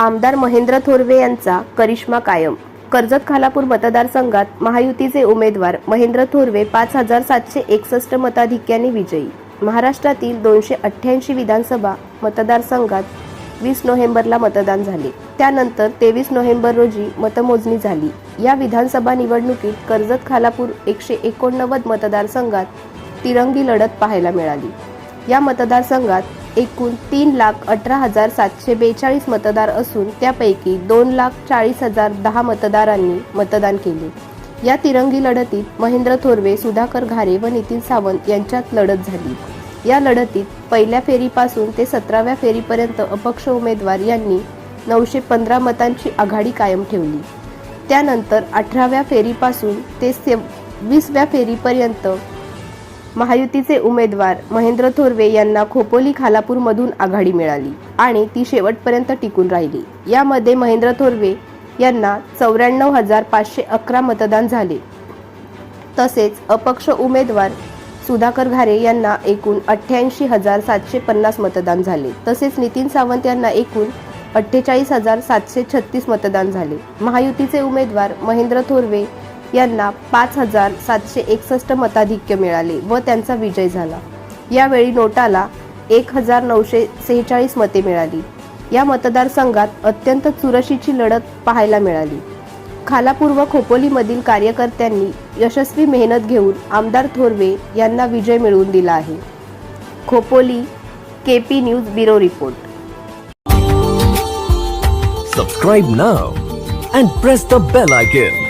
आमदार महेंद्र थोरवे यांचा करिश्मा कायम. कर्जत खालापूर मतदारसंघात महायुतीचे उमेदवार महेंद्र थोरवे पाच हजार सातशे एकसष्ट मताधिक्याने विजयी. महाराष्ट्रातील दोनशे अठ्ठ्याऐंशी विधानसभा मतदारसंघात वीस नोव्हेंबरला मतदान झाले. त्यानंतर तेवीस नोव्हेंबर रोजी मतमोजणी झाली. या विधानसभा निवडणुकीत कर्जत खालापूर एकशे एकोणनव्वद मतदारसंघात तिरंगी लढत पाहायला मिळाली. या मतदारसंघात एकूण तीन लाख अठरा हजार सातशे बेचाळीस मतदार असून त्यापैकी दोन लाख चाळीस हजार दहा मतदारांनी मतदान केले. या तिरंगी लढतीत महेंद्र थोरवे सुधाकर घारे व नितीन सावंत यांच्यात लढत झाली. या लढतीत पहिल्या फेरीपासून ते सतराव्या फेरीपर्यंत अपक्ष उमेदवार यांनी नऊशे पंधरा मतांची आघाडी कायम ठेवली. त्यानंतर अठराव्या फेरीपासून ते से वीसव्या फेरीपर्यंत महायुतीचे उमेदवार महेंद्र थोरवे यांना खोपोली खालापूरमधून आघाडी मिळाली आणि ती शेवटपर्यंत टिकून राहिली. यामध्ये महेंद्र थोरवे यांना चौऱ्याण्णव हजार पाचशे अकरा मतदान झाले. तसेच अपक्ष उमेदवार सुधाकर घारे यांना एकूण अठ्ठ्याऐंशी हजार सातशे पन्नास मतदान झाले. तसेच नितीन सावंत यांना एकूण अठ्ठेचाळीस हजार सातशे छत्तीस मतदान झाले. महायुतीचे उमेदवार महेंद्र थोरवे यांना पाच हजार सातशे एकसष्ट मताधिक्य मिळाले व त्यांचा विजय झाला. यावेळी नोटाला एक हजार नऊशे सेहेचाळीस मते मिळाली. या मतदारसंघात अत्यंत चुरशीची लढत पाहायला मिळाली. खालापूर व खोपोलीमधील कार्यकर्त्यांनी यशस्वी मेहनत घेऊन आमदार थोरवे यांना विजय मिळवून दिला आहे. Khopoli K P news bureau report. Subscribe now and press the bell icon.